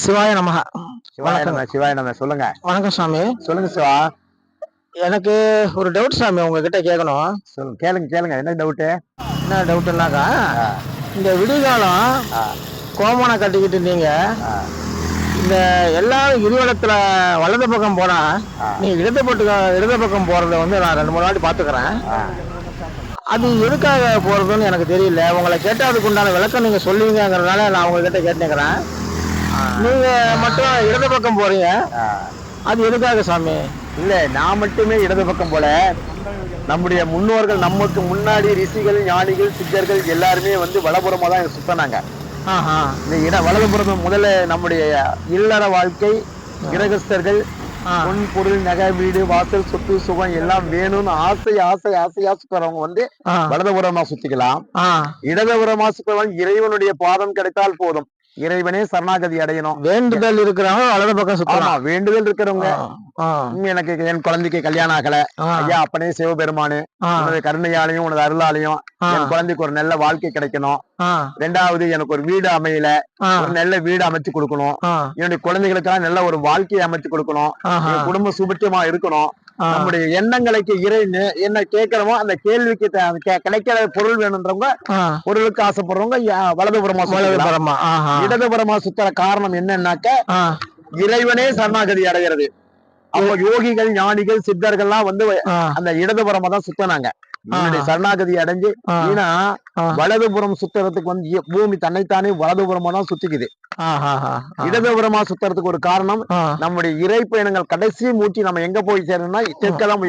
சிவாய நமக சிவாய நம்ம சிவாய நம்ம சொல்லுங்க. வணக்கம் சாமி. சொல்லுங்க சிவா. எனக்கு ஒரு டவுட் சாமி உங்ககிட்ட கேட்கணும் சொல்லுங்க. கேளுங்க கேளுங்க. என்ன டவுட்டு என்ன டவுட்னாக்கா இந்த விடிகாலம் கோமனை கட்டிக்கிட்டு நீங்க இந்த எல்லாரும் இருவடத்துல வலது பக்கம் போனா நீ இடது பக்கம் இடது பக்கம் போறத வந்து நான் ரெண்டு மூணு வாட்டி பாத்துக்கிறேன் அது எதுக்காக போறதுன்னு எனக்கு தெரியல. உங்களை கேட்டா அதுக்கு உண்டான விளக்கம் நீங்க சொல்லுவீங்கிறதுனால நான் உங்ககிட்ட கேட்டுக்கிறேன். நீங்க மட்டும் இடது பக்கம் போறீங்க. அது எதுக்காக சாமி? இல்ல நான் மட்டுமே இடது பக்கம் போல. நம்முடைய முன்னோர்கள் நமக்கு முன்னாடி ரிஷிகள் ஞானிகள் சித்தர்கள் எல்லாருமே வந்து வலப்புறமா தான் சுத்தினாங்க. இந்த இட வலதுபுறம் முதல்ல நம்முடைய இல்லற வாழ்க்கை கிரகஸ்தர்கள். பொன் பொருள் நகை வீடு வாசல் சொத்து சுகம் எல்லாம் வேணும்னு ஆசை ஆசை ஆசையா சுத்துறவங்க வந்து வலதுபுறமா சுத்திக்கலாம். இடதுபுறமா சுத்துறவங்க இறைவனுடைய பாதம் கிடைத்தால் போதும். இறைவனே சரணாகதி அடையணும். வேண்டுதல் இருக்கிறவங்க வலது பக்கம் சுத்தலாம். வேண்டுதல் இருக்கிறவங்க. எனக்கு என் குழந்தைக்கு கல்யாணம் ஆகல. ஐயா அப்பனே சிவபெருமானு. உனது கருணையாலையும் உனது அருளாலையும் என் குழந்தைக்கு ஒரு நல்ல வாழ்க்கை கிடைக்கணும். ரெண்டாவது எனக்கு ஒரு வீடு அமையல. ஒரு நல்ல வீடு அமைச்சு கொடுக்கணும். என்னுடைய குழந்தைகளுக்கெல்லாம் நல்ல ஒரு வாழ்க்கையை அமைச்சு கொடுக்கணும். குடும்ப சுபிட்சமா இருக்கணும். நம்முடைய எண்ணங்களுக்கு இறை என்ன கேட்கிறோமோ அந்த கேள்விக்கு கிடைக்கிற பொருள் வேணுன்றவங்க ஆ, பொருளுக்கு ஆசைப்படுறவங்க வலதுபுறமா வலது சுத்திக்கலாம். பக்கமா, ஆஹா, இடதுபுறமா சுத்துற காரணம் என்னன்னாக்க இறைவனே சரணாகதி அடைகிறது. அவங்க யோகிகள் ஞானிகள் சித்தர்கள்லாம் வந்து அந்த இடதுபுறமா தான் சுத்தினாங்க. என்னுடைய சரணாகதி அடைஞ்சு ஏன்னா. வலதுபுறம் சுத்துறதுக்கு வந்து பூமி தன்னைத்தானே வலதுபுறமா தான் சுத்திக்குது. இடதுபுறமா சுத்துறதுக்கு ஒரு காரணம் நம்முடைய இறை பயணங்கள் கடைசி மூச்சு நம்ம எங்க போய் சேரணும்னா தெற்கதான்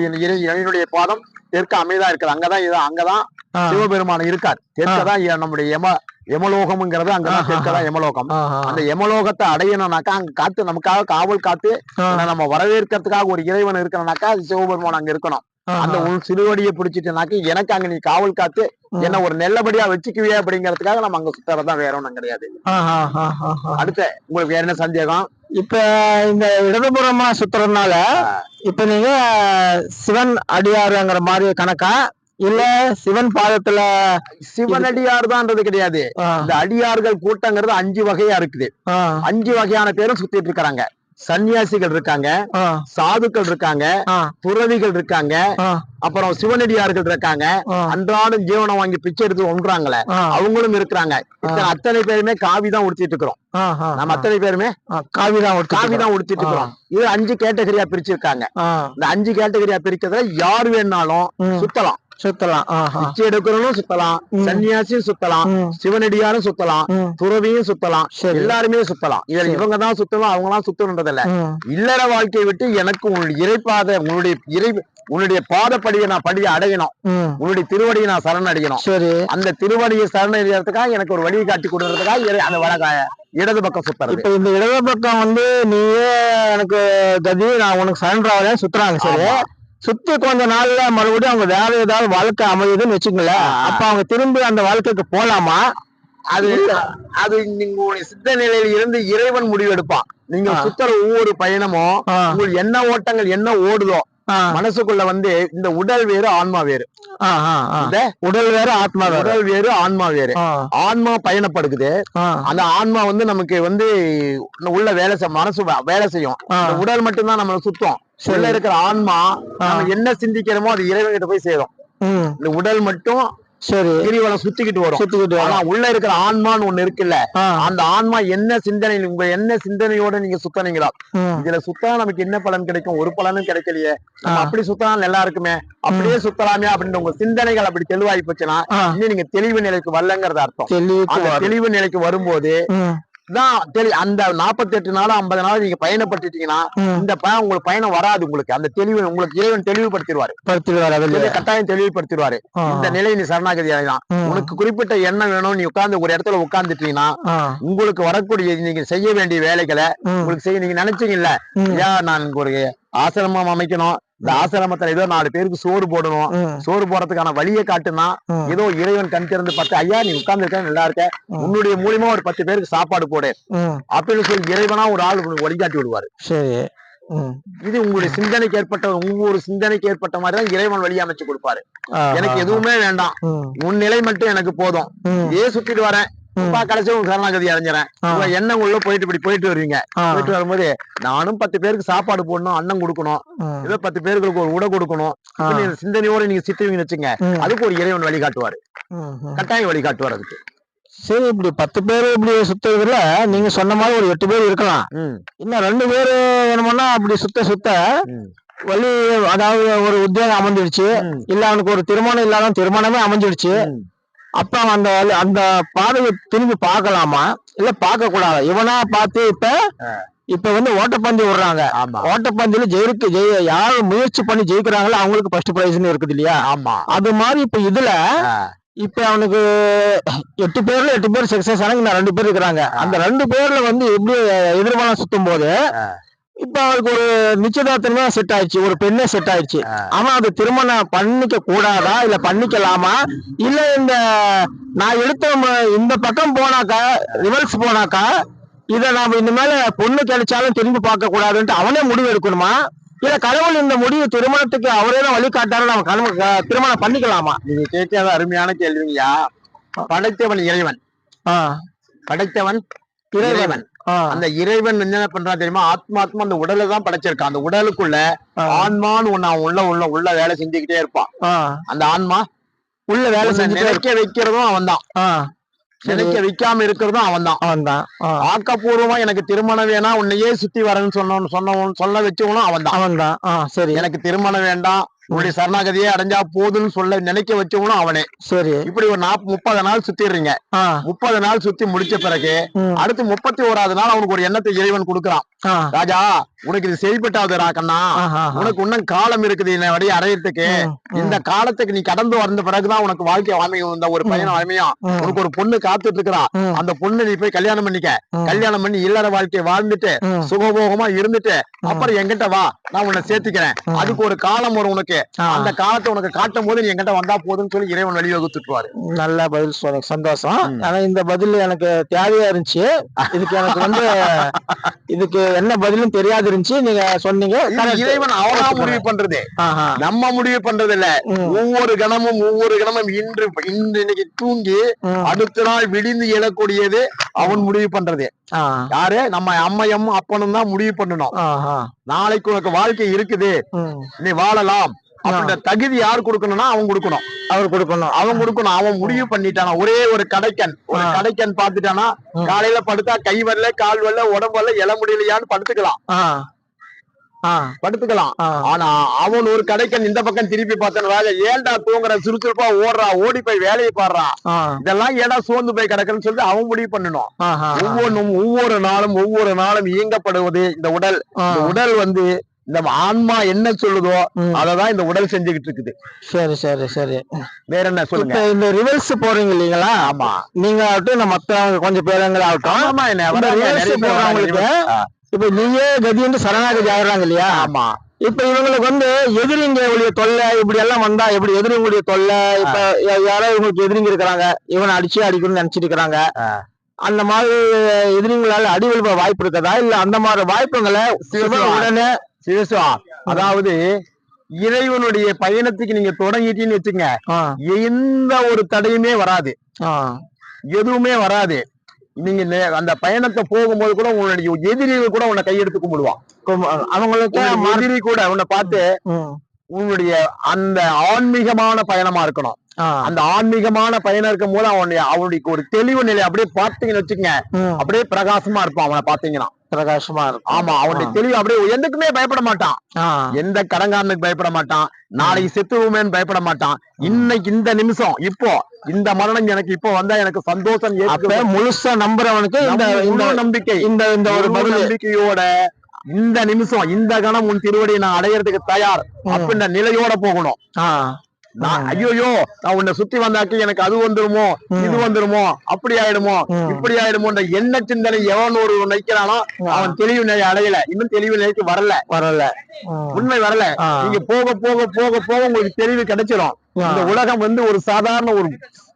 இறைவனுடைய பாதம் தெற்கு அமைதா இருக்குது. அங்கதான் இது அங்கதான் சிவபெருமான் இருக்கார். தெற்கதான் நம்முடைய யம யமலோகம்ங்கிறது அங்கதான். தெற்கதான் யமலோகம். ஆஹா, அந்த யமலோகத்தை அடையணும்னாக்கா அங்க காத்து நமக்காக காவல் காத்து நம்ம வரவேற்கிறதுக்காக ஒரு இறைவன் இருக்கணும்னாக்கா சிவபெருமான் அங்க இருக்கணும். அந்த உன் சிறுவடியை பிடிச்சிட்டுனாக்கி எனக்கு அங்க நீ காவல் காத்து. என்ன ஒரு நல்லபடியா வச்சுக்குவியே அப்படிங்கறதுக்காக நம்ம அங்க சுத்துறதுதான் வேற ஒண்ணும் கிடையாது. அடுத்த உங்களுக்கு வேற என்ன சந்தேகம்? இப்ப இந்த இடதுபுறமா சுத்துறதுனால இப்ப நீங்க சிவன் அடியாருங்கிற மாதிரி கணக்கா? இல்ல சிவன் பாதத்துல சிவனடியார் தான்ன்றது கிடையாது. இந்த அடியார்கள் கூட்டங்கிறது அஞ்சு வகையா இருக்குது. அஞ்சு வகையான பேரும் சுத்திட்டு இருக்காங்க சன்னியாசிகள் இருக்காங்க சாதுக்கள் இருக்காங்க துறவிகள் இருக்காங்க அப்புறம் சிவனடியார்கள் இருக்காங்க அன்றாடம் ஜீவனம் வாங்கி பிச்சை எடுத்து ஒன்றாங்களே அவங்களும் இருக்கிறாங்க. அத்தனை பேருமே காவி தான் உடுத்திட்டு இருக்கிறோம். நம்ம அத்தனை பேருமே காவிதான் ஒருத்தி காவி தான் உடுத்திட்டு இருக்கிறோம். இது அஞ்சு கேட்டகரியா பிரிச்சிருக்காங்க. இந்த அஞ்சு கேட்டகரியா பிரிக்கிறதுல யார் வேணாலும். சுத்தலாம். சுத்தலாம். பிச்சை எடுக்கிறவனும் சுத்தலாம். சன்னியாசியும் சுத்தலாம். சிவனடியாரும் சுத்தலாம். துறவியும் சுத்தலாம். எல்லாருமே சுத்தலாம். இதுல சரி. இவங்க தான் சுத்தணும் அவங்க எல்லாம் சுத்தணுன்றது இல்ல ம், இல்லற வாழ்க்கையை விட்டு எனக்கு உன்னுடைய இறைப்பாத உன்னுடைய இறை உன்னுடைய பாதப்படியை நான் படியை அடையணும். உன்னுடைய திருவடியை நான் சரண் அடையணும் சரி. அந்த திருவடியை சரண் அடைகிறதுக்காக எனக்கு ஒரு வழியை காட்டி கொடுக்கறதுக்காக அந்த வடக இடது பக்கம் சுத்துறது. இப்ப இந்த இடது பக்கம் வந்து நீயே எனக்கு கதி நான் உனக்கு சரண்டராவதே சுத்துறாங்க சரி. சுத்தி கொஞ்ச நாள்ல மறுபடியும் அவங்க வேற ஏதாவது வாழ்க்கை அமையுதுன்னு வச்சுக்கங்களேன். அப்ப அவங்க திரும்பி அந்த வாழ்க்கைக்கு போலாமா? அது அது நீங்க சித்த நிலையில இருந்து இறைவன் முடிவு எடுப்பான் நீங்க ஆ. சுத்துற ஒவ்வொரு பயணமும் உங்களுக்கு என்ன ஓட்டங்கள் என்ன ஓடுதோ மனசுக்குள்ள வந்து இந்த உடல் வேறு ஆன்மா வேறு. இந்த உடல் வேற ஆத்மா வேற. உடல் வேறு ஆன்மா வேறு. ஆன்மா பயணப்படுக்குது. அந்த ஆன்மா வந்து நமக்கு வந்து உள்ள வேலை மனசு வேலை செய்யும். உடல் மட்டும்தான் நம்ம சுத்தம். உள்ள இருக்கிற ஆன்மா நம்ம என்ன சிந்திக்கிறோமோ அது இறைவன் கிட்ட போய் சேரும். இந்த உடல் மட்டும் சரி. கிரிவலம் சுத்திக்கிட்டு வரும் சுத்திக்கிட்டு ஆனா உள்ள இருக்கிற ஆன்மான்னு ஒண்ணு இருக்குல்ல அந்த ஆன்மா என்ன சிந்தனை உங்க என்ன சிந்தனையோட நீங்க சுத்தனீங்களோ இதுல சுத்தா நமக்கு என்ன பலன் கிடைக்கும்? ஒரு பலனும் கிடைக்கலையே. நம்ம. அப்படி சுத்தா நல்லா இருக்குமே. அப்படியே சுத்தலாமே அப்படின்ற உங்க சிந்தனைகள் அப்படி தெளிவாகி போச்சுன்னா. இன்னும் நீங்க தெளிவு நிலைக்கு வரலங்கிறது அர்த்தம். தெளிவு நிலைக்கு வரும்போது தான் தெளி அந்த 48 நாள் ஐம்பது நாள் நீங்க பயணப்பட்டுட்டீங்கன்னா ம். இந்த பயணம் உங்களுக்கு பயணம் வராது உங்களுக்கு. அந்த தெளிவு உங்களுக்கு இறைவன் தெளிவுபடுத்திடுவாரு படுத்துட்டு வர வெளியே. தெளி- கட்டாயம் தெளிவுபடுத்திடுவாரு இந்த நிலை நீ சரணாகதி அடையலாம் உனக்கு குறிப்பிட்ட எண்ணம் வேணும். நீ உட்கார்ந்து ஒரு இடத்துல உட்கார்ந்துட்டீங்கன்னா உங்களுக்கு வரக்கூடிய நீங்க செய்ய வேண்டிய வேலைகளை உங்களுக்கு செய்ய நீங்க நினைச்சீங்கல்ல. ஐயா நான் ஒரு ஆசிரமம் அமைக்கணும். இந்த ஆசிரமத்துல ஏதோ நாலு பேருக்கு சோறு போடணும். சோறு போடுறதுக்கான வழியை காட்டுனா. ஏதோ இறைவன் கண் திறந்து பார்த்து ஐயா நீ உட்கார்ந்து இருக்க நல்லா இருக்க. உன்னுடைய மூலியமா ஒரு பத்து பேருக்கு சாப்பாடு போடு. அப்படின்னு சொல்லி இறைவனா ஒரு ஆள் வழிகாட்டி விடுவாரு. சரி. இது உங்களுடைய சிந்தனைக்கு ஏற்பட்ட ஒவ்வொரு சிந்தனைக்கு ஏற்பட்ட மாதிரி தான் இறைவன் வழி அமைச்சு கொடுப்பாரு. எனக்கு எதுவுமே வேண்டாம். உன் நிலை மட்டும் எனக்கு போதும். இதே சுத்திட்டு வரேன். அப்பா கடைசி உங்க சரணாகதி அடைஞ்சிறேன். எண்ணம் உள்ள போயிட்டு இப்படி போயிட்டு வருவீங்க போயிட்டு வரும்போது நானும் பத்து பேருக்கு சாப்பாடு போடணும் அன்னம் கொடுக்கணும். ஏதோ பத்து பேருக்கு ஒரு உடை கொடுக்கணும். சிந்தனையோட நீங்க சிட்டுவீங்கன்னு வச்சுங்க அதுக்கு ஒரு இறைவன் வழி காட்டுவாரு. ம், ம். கட்டாயம் வழி காட்டுவார் அதுக்கு. சரி இப்படி பத்து பேர் இப்படி சுத்துறதுல நீங்க சொன்ன மாதிரி ஒரு எட்டு பேர் இருக்கலாம். இன்னும் ரெண்டு பேர் வேணுமோன்னா அப்படி சுத்த சுத்த வழி அதாவது ஒரு உத்தியோகம் அமைஞ்சிடுச்சு. இல்ல அவனுக்கு ஒரு திருமணம் இல்லாத திருமணமே அமைஞ்சிடுச்சு. அப்ப அந்த அந்த பாதையை திரும்பி பார்க்கலாமா? இல்ல பார்க்க கூடாது இவனா பார்த்து இப்ப. இப்ப வந்து ஓட்டப்பந்தயம் விடுறாங்க. ஓட்டப்பந்தயில ஜெயிருக்கு ஜெய யாரு முயற்சி பண்ணி ஜெயிக்கிறாங்களோ அவங்களுக்கு ஃபர்ஸ்ட் பிரைஸ்னு இருக்குது இல்லையா? ஆமா. அது மாதிரி இப்ப இதுல இப்ப அவனுக்கு எட்டு பேர்ல எட்டு பேர் சக்சஸ் ஆனாங்க ரெண்டு பேர் இருக்கிறாங்க. அந்த ரெண்டு பேர்ல வந்து எப்படி எதிர்மலம் சுத்தும் போது. இப்ப அவருக்கு ஒரு நிச்சயதார்த்தமே செட் ஆயிடுச்சு ஒரு பெண்ணே செட் ஆயிடுச்சு. ஆ. அவன் அது திருமணம் பண்ணிக்க கூடாதா இல்ல பண்ணிக்கலாமா? இல்ல இந்த நான் எடுத்த இந்த பக்கம் போனாக்கா ரிவர்ஸ் போனாக்கா இத நாம இனிமேல பொண்ணு கிடைச்சாலும் திரும்பி பார்க்க கூடாதுன்ட்டு அவனே முடிவு எடுக்கணுமா? இல்ல கடவுள் இந்த முடிவு திருமணத்துக்கு அவரே தான் வழிகாட்டாரு நம்ம திருமணம் பண்ணிக்கலாமா? நீங்க கேட்காத அருமையான கேள்விங்கய்யா படைத்தவன் இறைவன். ஆ, படைத்தவன் இறைவன். அந்த இறைவன் என்ன பண்றான் தெரியுமா? ஆத்மாத்மா அந்த உடலை தான் படைச்சிருக்கான். அந்த உடலுக்குள்ள ஆன்மான்னு அவன் உள்ள உள்ள உள்ள வேலை செஞ்சுக்கிட்டே இருப்பான். அந்த ஆன்மா உள்ள வேலை செஞ்சுட்டே நினைக்க வைக்கிறதும் அவன் தான். நினைக்க வைக்காம இருக்கிறதும் அவன் தான் அவன்தான். ஆ, ஆக்கப்பூர்வமா எனக்கு திருமணம் வேணாம் உன்னையே சுத்தி வரேன்னு சொன்னவன் சொன்னவன் சொல்ல வச்சவனும் அவன் தான் அவன்தான். ஆ சரி. எனக்கு திருமணம் வேண்டாம் உன்னுடைய சரணாகதியே அடைஞ்சா போதுன்னு சொல்ல நினைக்க வச்சவனும் அவனே. சரி. இப்படி ஒரு நாப் முப்பது நாள் சுத்திடுறீங்க. முப்பது நாள் சுத்தி முடிச்ச பிறகு அடுத்து முப்பத்தி ஓராவது நாள் அவனுக்கு ஒரு எண்ணத்தை இறைவன் கொடுக்குறான். ராஜா உனக்கு இது செய்யப்பட்டாதுடா கண்ணா. உனக்கு இன்னும் காலம் இருக்குது என்னை வழி அடையறதுக்கு. இந்த காலத்துக்கு நீ கடந்து வந்த பிறகுதான் உனக்கு வாழ்க்கை அமையும். இந்த ஒரு பையன் அமையும் உனக்கு ஒரு பொண்ணு காத்துட்டு இருக்கிறா அந்த பொண்ணு நீ போய் கல்யாணம் பண்ணிக்க. கல்யாணம் பண்ணி இல்லற வாழ்க்கையை வாழ்ந்துட்டு சுகபோகமா இருந்துட்டு. அப்புறம் என்கிட்ட வா. நான் உன்னை சேர்த்துக்கிறேன். அதுக்கு ஒரு காலம் வரும் உனக்கு. அந்த காலத்தை உனக்கு காட்டும் போது நீ என்கிட்ட வந்தா போதும்னு சொல்லி இறைவன் வழிவகுத்துட்டுவாரு நல்ல பதில் சொன்ன சந்தோஷம். ஆனா இந்த பதில் எனக்கு தேவையா இருந்துச்சு. இதுக்கு எனக்கு வந்து இதுக்கு என்ன பதிலும் தெரியாது. இருந்துச்சு நீங்க சொன்னீங்க. இறைவன் அவனா முடிவு பண்றது. நம்ம முடிவு பண்றது இல்ல ஒவ்வொரு கணமும் ஒவ்வொரு கணமும் இன்று இன்று இன்னைக்கு தூங்கி அடுத்த நாள் விடிந்து எழக்கூடியது அவன் முடிவு பண்றது. யாரு? நம்ம அம்மையும் அப்பனும் தான் முடிவு பண்ணணும். நாளைக்கு உனக்கு வாழ்க்கை இருக்குது. நீ வாழலாம். அப்படின்ற தகுதி யார் கொடுக்கணும்னா அவன் கொடுக்கணும். அவர் கொடுக்கணும். அவன் கொடுக்கணும். அவன் முடிவு பண்ணிட்டானா. ஒரே ஒரு கடைக்கன். ஒரு. கடைக்கன் பாத்துட்டானா. காலையில படுத்தா கை வரல கால் வரல உடம்பு வரல எழ முடியலையான்னு படுத்துக்கலாம். படுத்துக்கலாம். ஆனா அவன் ஒரு கடைக்கன் இந்த பக்கம் திருப்பி பார்த்தான். ராஜா ஏன்டா தூங்குற சுறுசுறுப்பா ஓடுறா ஓடி போய் வேலையை பாடுறான் இதெல்லாம் ஏடா சோர்ந்து போய் கிடக்குன்னு சொல்லிட்டு அவன் முடிவு பண்ணணும். ஒவ்வொன்றும் ஒவ்வொரு நாளும் ஒவ்வொரு நாளும் இயங்கப்படுவது இந்த உடல். உடல் வந்து இந்த ஆன்மா என்ன சொல்லுதோ. அததான் இந்த உடல் செஞ்சுக்கிட்டு இருக்குது. சரி சரி சரி. வேற என்ன சொல்லுங்க? இந்த ரிவர்ஸ் போறீங்க இல்லீங்களா? ஆமா. நீங்க ஆகட்டும் இந்த மத்தவங்க கொஞ்சம் பேருங்க ஆகட்டும் ஆமா போறவங்களுக்கு இப்ப நீயே கதின்னு சரணாகதி ஆகுறாங்க இல்லையா? ஆமா. இப்ப இவங்களுக்கு வந்து எதிரிங்க உடைய தொல்லை இப்படி எல்லாம் வந்தா எப்படி எதிரிங்களுடைய தொல்லை? இப்ப யாரோ இவங்களுக்கு எதிரிங்க இருக்கிறாங்க. இவனை அடிச்சு அடிக்கணும்னு நினைச்சிட்டு இருக்கிறாங்க. ஆ. அந்த மாதிரி எதிரிங்களால அடி விழுவ வாய்ப்பு இருக்குதா இல்ல அந்த மாதிரி வாய்ப்புகளை சிவன் உடனே சிவசுவா அதாவது இறைவனுடைய பயணத்துக்கு நீங்க தொடங்கிட்டீங்கன்னு வச்சுங்க எந்த ஒரு தடையுமே வராது. எதுவுமே வராது. நீங்க அந்த பயணத்தை போகும்போது கூட உன்னுடைய எதிரிகள் கூட உன்னை கையெடுத்து கும்பிடுவான். கும்- அவங்களுக்கு எதிரி கூட உன்னை பார்த்து உன்னுடைய அந்த ஆன்மீகமான பயணமா இருக்கணும். அந்த ஆன்மீகமான பயணம் இருக்கும் போது அவனுடைய அவனுடைய ஒரு தெளிவு நிலை அப்படியே பார்த்தீங்கன்னு வச்சுக்கங்க. அப்படியே பிரகாசமா இருப்பான் அவனை பாத்தீங்கன்னா பிரகாசமா இருக்கும். ஆமா அவனுடைய தெளிவு அப்படியே எதுக்குமே பயப்பட மாட்டான். எந்த கடங்காரனுக்கு பயப்பட மாட்டான். நாளைக்கு செத்துருவோமேன்னு பயப்பட மாட்டான். இன்னைக்கு இந்த நிமிஷம் இப்போ இந்த மரணம் எனக்கு இப்போ வந்தா எனக்கு சந்தோஷம் அப்ப முழுசா நம்புறவனுக்கு இந்த இந்த நம்பிக்கை. இந்த இந்த ஒரு நம்பிக்கையோட இந்த நிமிஷம் இந்த கணம் உன் திருவடியை நான் அடையறதுக்கு தயார். அப்படின்ற நிலையோட போகணும். நான் ஐயோயோ நான் உன்னை சுத்தி வந்தாக்கி எனக்கு அது வந்துருமோ. இது வந்துருமோ அப்படி ஆயிடுமோ. இப்படி ஆயிடுமோன்ற எண்ண சிந்தனை எவன் ஒரு நினைக்கிறானோ அவன் தெளிவு நிலை அடையல. இன்னும் தெளிவு நிலைக்கு வரல. வரல. உண்மை வரல. நீங்க போக போக போக போக உங்களுக்கு தெளிவு கிடைச்சிடும் இந்த உலகம் வந்து ஒரு சாதாரண ஒரு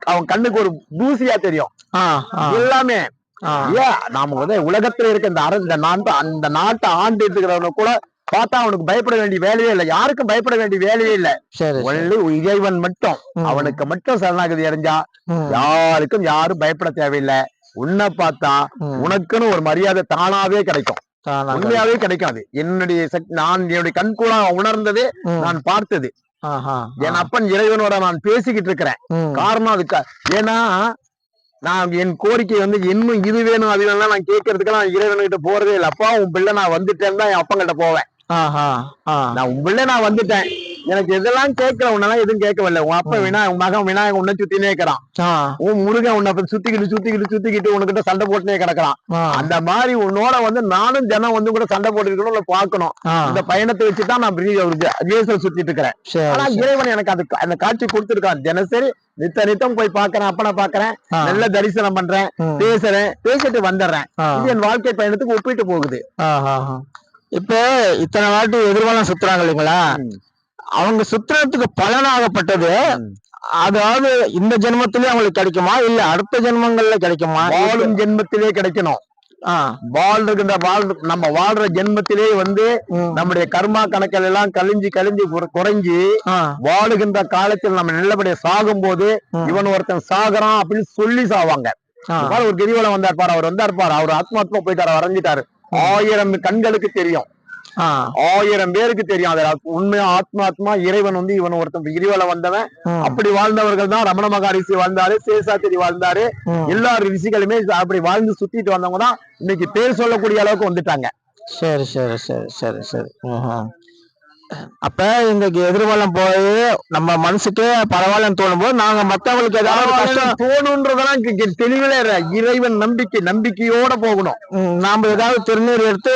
அவன் கண்ணுக்கு ஒரு தூசியா தெரியும். எல்லாமே. ஏன்? நாம வந்து உலகத்துல இருக்க இந்த அர இந்த நாட்டு அந்த நாட்டை ஆண்டு இருக்கிறவங்க கூட பார்த்தா அவனுக்கு பயப்பட வேண்டிய வேலையே இல்லை. யாருக்கும் பயப்பட வேண்டிய வேலையே இல்லை. ஒன்லி இறைவன் மட்டும். அவனுக்கு மட்டும் சரணாகதி அடைஞ்சா யாருக்கும் யாரும் பயப்பட தேவையில்லை. உன்னை பார்த்தா. உனக்குன்னு ஒரு மரியாதை தானாவே கிடைக்கும். உண்மையாவே கிடைக்காது. என்னுடைய நான் என்னுடைய கண்கூடா உணர்ந்தது நான் பார்த்தது. என் அப்பன் இறைவனோட நான் பேசிக்கிட்டு இருக்கிறேன். காரணம் அதுக்கு ஏன்னா நான் என் கோரிக்கை வந்து இன்னும் இது வேணும் அது வேணும் நான் கேட்கறதுக்கு நான் இறைவன்கிட்ட போறதே இல்லை. அப்பா உன் பிள்ளை நான் வந்துட்டேன்னு தான் என் அப்பங்கிட்ட போவேன். நான் பிள்ளை நான் வந்துட்டேன். எனக்கு எதெல்லாம் கேட்கல உன்னெல்லாம் எதுவும் கேட்கவில்லை உன் அப்பா வினா உன் மகன் விநாயகன் உன்னை சுத்தினே இருக்கிறான். உன் முருகன் உன்னை சுத்திக்கிட்டு சுத்திக்கிட்டு சுத்திக்கிட்டு உனக்கிட்ட சண்டை போட்டுனே கிடக்குறான். அந்த மாதிரி உன்னோட வந்து நானும் ஜனம் வந்து கூட சண்டை பார்க்கணும். ஆ, இந்த பயணத்தை வச்சுதான் நான் ரிஹர்சல் சுத்திட்டு இருக்கிறேன். ஆனா. இறைவன் எனக்கு அது அந்த காட்சி கொடுத்திருக்கான். தினசரி நித்த நித்தம் போய் பாக்குறேன் அப்பனை பாக்குறேன் நல்ல தரிசனம் பண்றேன் பேசுறேன் பேசிட்டு வந்துடுறேன். இது என் வாழ்க்கை பயணத்துக்கு ஒப்பிட்டு போகுது. இப்ப இத்தனை வாட்டி எதிர்காலம் சுத்துறாங்க இல்லைங்களா. அவங்க சுத்துறதுக்கு பலனாகப்பட்டது. அதாவது இந்த ஜென்மத்திலே அவங்களுக்கு கிடைக்குமா? இல்ல அடுத்த ஜென்மங்கள்ல கிடைக்குமா? வாழும் ஜென்மத்திலே கிடைக்கணும். ஆ, வாழ்கின்ற வாழ் நம்ம வாழ்ற ஜென்மத்திலே வந்து நம்முடைய கர்மா கணக்கில் எல்லாம் கழிஞ்சு கழிஞ்சு குற- குறைஞ்சு வாழுகின்ற காலத்தில் நம்ம நல்லபடியா சாகும் போது. இவன் ஒருத்தன் சாகுறான் அப்படின்னு சொல்லி சாவாங்க. ஒரு கிரிவலம் வந்தார் பாரு அவர் வந்தார் பாரு அவர் ஆத்மாத்மா போயிட்டாரு வரைஞ்சிட்டாரு ஆயிரம் கண்களுக்கு தெரியும். ஆயிரம் பேருக்கு தெரியும். அது உண்மையா ஆத்மாத்மா இறைவன் வந்து இவன் ஒருத்தன் கிரிவலம் வந்தவன். அப்படி வாழ்ந்தவர்கள் தான் ரமண மகாரிஷி வாழ்ந்தாரு சேஷாத்திரி வாழ்ந்தாரு. எல்லா ரிஷிகளுமே அப்படி வாழ்ந்து சுத்திட்டு வந்தவங்க தான் இன்னைக்கு பேர் சொல்லக்கூடிய அளவுக்கு வந்துட்டாங்க. சரி சரி சரி சரி சரி. அப்ப இந்த எதிர்காலம் போய் நம்ம மனசுக்கே பரவாயில்லன்னு தோணும் போது நாங்க மத்தவங்களுக்கு ஏதாவது கஷ்டம் தோணுன்றதெல்லாம் தெளிவிலே. இறைவன் நம்பிக்கை நம்பிக்கையோட போகணும். நாம ஏதாவது திருநீர் எடுத்து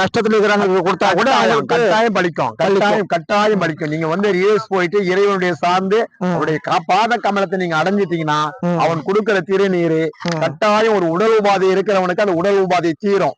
கஷ்டத்துல இருக்கிறாங்க கொடுத்தா கூட கட்டாயம் அவங்களுக்கு- கட்டாயம் கட்டாயம் பலிக்கும் நீங்க வந்து ரியஸ் போயிட்டு இறைவனுடைய சார்ந்து அவருடைய கா- பாத கமலத்தை நீங்க அடைஞ்சிட்டீங்கன்னா அவன் கொடுக்கிற திருநீர் கட்டாயம் ஒரு உடல் உபாதை இருக்கிறவனுக்கு அந்த உடல் உபாதை தீரும்.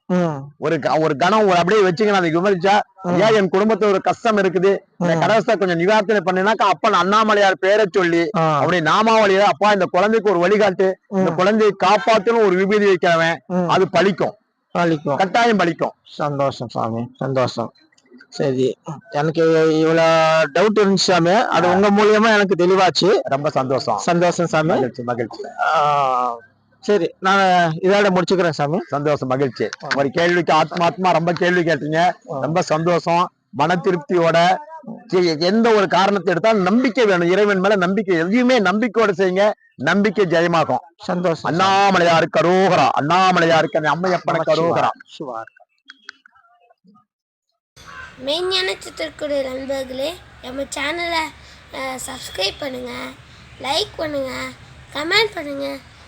ஒரு ஒரு கணம் ஒரு அப்படியே வச்சுங்க அதை விமர்சிச்சா ஏன் என் குடும்பத்துல ஒரு கஷ்டம் இருக்குது. இந்த கொஞ்சம் நிவாரணை பண்ணினாக்கா அப்பன் அண்ணாமலையார் பேரை சொல்லி அவருடைய நாமாவளிய அப்பா இந்த குழந்தைக்கு ஒரு வழிகாட்டு இந்த குழந்தையை காப்பாத்தணும் ஒரு விபூதி வைக்கிறவன் அது பலிக்கும். பலிக்கும். கட்டாயம் பலிக்கும். சந்தோஷம் சாமி சந்தோஷம். சரி எனக்கு இவ்வளவு டவுட் இருந்துச்சு சாமி. அது உங்க மூலியமா எனக்கு தெளிவாச்சு. ரொம்ப சந்தோஷம். சந்தோஷம் சாமி. மகிழ்ச்சி மகிழ்ச்சி. சரி நான் இதோட முடிச்சுக்கிறேன் சாமி. சந்தோஷம் மகிழ்ச்சி. ஒரு கேள்விக்கு ஆத்மாத்மா ரொம்ப கேள்வி கேட்டீங்க. ரொம்ப சந்தோஷம் மன திருப்தியோட. எந்த ஒரு காரணத்தை எடுத்தாலும் நம்பிக்கை வேணும். இறைவன் மேல நம்பிக்கை எதையுமே நம்பிக்கையோட செய்யுங்க. நம்பிக்கை ஜெயமாகும். சந்தோஷம். அண்ணாமலையாருக்கு அரோகரா அண்ணாமலையாருக்கு அந்த அம்மையப்பனுக்கு அரோகரா. சிவா மெய்ஞான சித்திரக்குடைய நண்பர்களே நம்ம சேனலை சப்ஸ்கிரைப் பண்ணுங்கள் லைக் பண்ணுங்கள் கமெண்ட் பண்ணுங்கள்